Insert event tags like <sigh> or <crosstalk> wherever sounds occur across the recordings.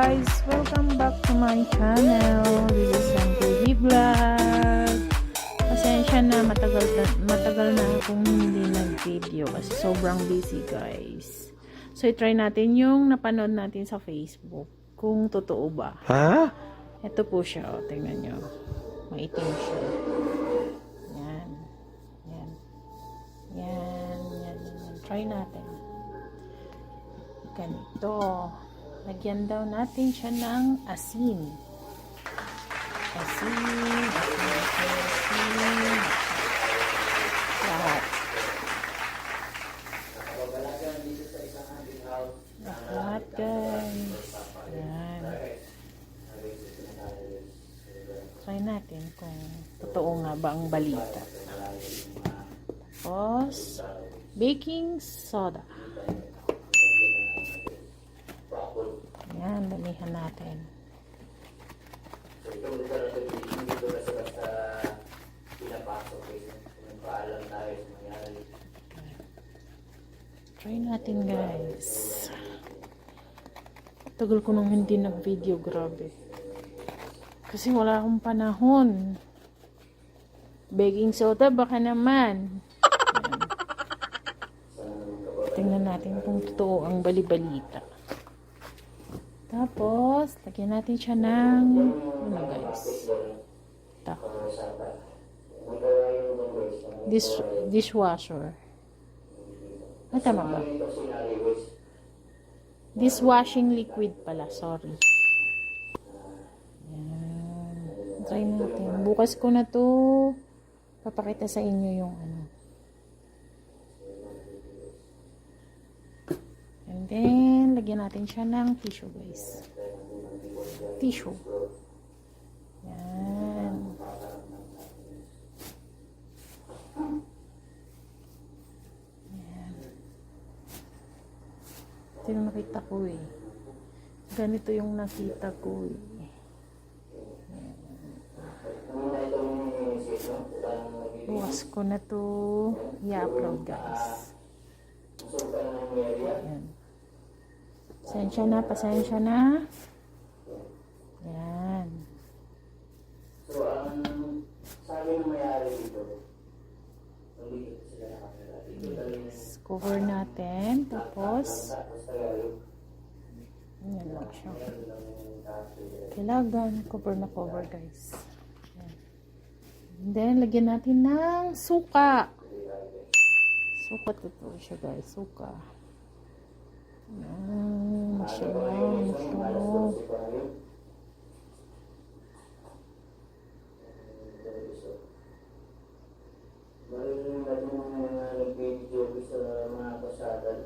Welcome back to my channel. This is Santoy Vlog. Pasensya na, matagal, na- matagal na akong hindi nag-video kasi sobrang busy guys. So, i-try natin yung napanood natin sa Facebook. Kung totoo ba. Ha? Ito po siya, o. Tingnan nyo. Maitim siya. Yan. Yan. Yan. Yan. yan. Try natin. Ganito. Lagyan daw natin siya ng asin. Asin. Asin. Asin. Asin. Lahat. Lahat guys. Yan. Try natin kung totoo nga ba ang balita. Tapos, baking soda. Yan, damihan natin. Try natin guys. Tagal ko nung hindi nag-video, grabe. Kasi wala akong panahon. Baking soda, baka naman. Ayan. Tingnan natin kung totoo ang balibalita. Tapos, lagyan natin siya ng, ano guys, ito. Dish, dishwasher. Ah, tama ba? Dishwashing liquid pala, sorry. Yan. Try natin. Bukas ko na to papakita sa inyo yung ano. Then, lagyan natin siya ng tissue, guys. Tissue. Yan. Yan. Ito yung nakita ko eh. Ganito yung nakita ko eh. Bukas ko na to i-upload guys. Ayan. Pasensya na, pasensya na. Yan. So, ang sabi ng mayari dito, yung Cover natin. Tapos, yan lang siya. Kailangan cover na cover guys. Yan. And then, lagyan natin ng suka. Suka totoo siya guys. Suka. Yan. Mga kasadan.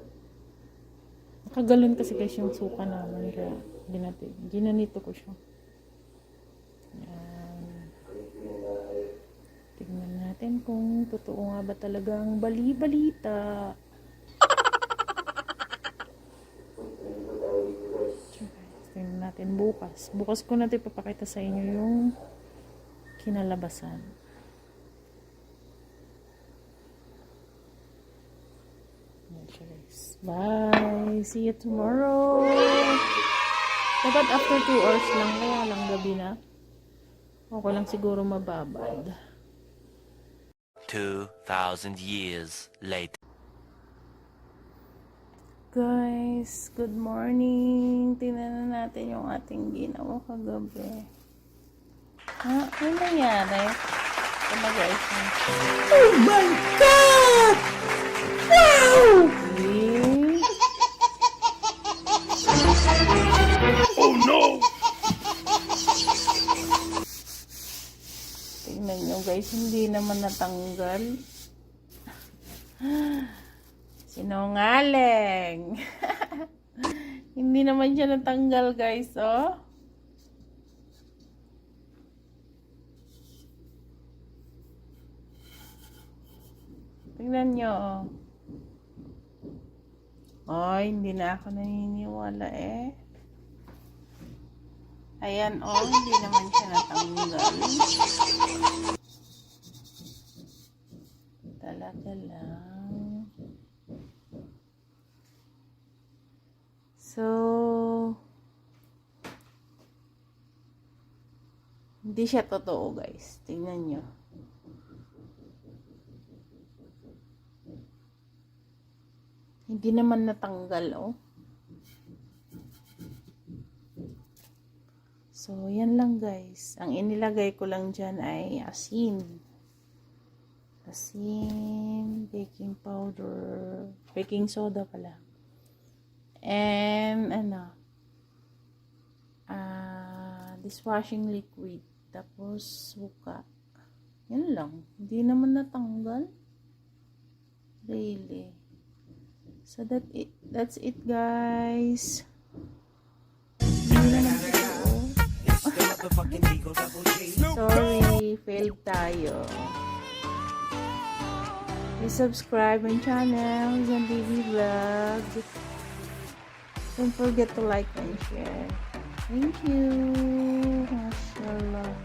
Nakagalon kasi guys yung suka namin. Kaya, ginati, ginanito ko siya. Yan. Tignan natin kung totoo nga ba talagang bali-balita. Tingnan natin bukas. Bukas ko natin papakita sa inyo yung kinalabasan. Bye! See you tomorrow! Dapat after 2 hours lang, kaya lang gabi na. Okay lang siguro mababad. 2,000 years later. Guys, good morning. Tingnan na natin yung ating ginawa kagabi. Ha? Ano nangyari? Ito na guys. Oh my God! Wow! Oh no! Tingnan nyo guys, hindi naman natanggal. Sinungaling. <laughs> hindi naman siya natanggal guys, oh. Tingnan nyo, oh. Ay, hindi na ako naniniwala eh. Ayan, oh, hindi naman siya natanggal. Talaga lang. So, Hindi siya totoo, guys. Tingnan nyo. Hindi naman natanggal, oh. So, yan lang, guys. Ang inilagay ko lang dyan ay asin. Asin, baking powder, baking soda pala. And, ano, ah, dishwashing liquid. Tapos, suka. Yan lang. Hindi naman natanggal. Really. So, that it, that's it, guys. Sorry, failed tayo. Please subscribe my channel, Zan Vlog. Don't forget to like and share. Thank you. Mashallah.